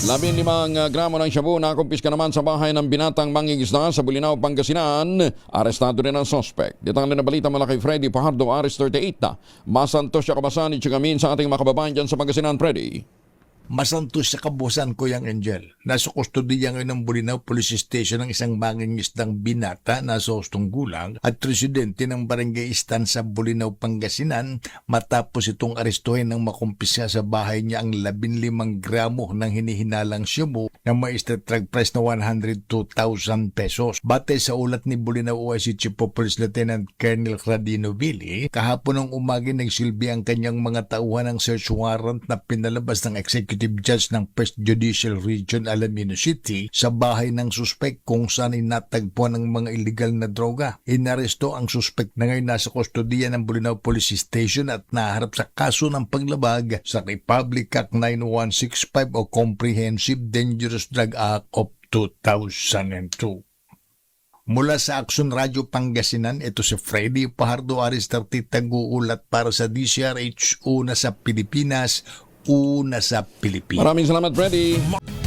Labing limang uh, gramo ng shabu na kumpiska naman sa bahay ng binatang mangingisda sa Bulinaw, Pangasinan. Arestado rin ang sospek. Ditang na balita mula kay Freddy Pajardo, Aris 38 na. Masantos siya kabasan ni Chigamin sa ating mga kababayan dyan sa Pangasinan, Freddy. Masantos sa kabusan ko yung Angel. Nasa kustodiya ngayon ng Bulinaw Police Station ng isang mangingisdang binata na sa hustong gulang at residente ng barangay istan sa Bulinaw, Pangasinan matapos itong arestuhin ng makumpisa sa bahay niya ang 15 gramo ng hinihinalang shabu street drug price na 102,000 pesos. Batay sa ulat ni Bulinaw OIC Chief of Police Lieutenant Colonel Radino Vili, kahapon ng umagi nagsilbi ang kanyang mga tauhan ng search warrant na pinalabas ng Executive Judge ng First Judicial Region Alamino City sa bahay ng suspek kung saan inatagpuan ng mga illegal na droga. Inaresto ang suspek na ngayon nasa kustodiya ng Bulinaw Police Station at naharap sa kaso ng paglabag sa Republic Act 9165 o Comprehensive Dangerous Drug Act of 2002. Mula sa Action Radio Pangasinan, ito si Freddy Pajardo Aristarti Taguulat para sa DCRH Una sa Pilipinas, Una sa Pilipinas. Maraming salamat, Freddy.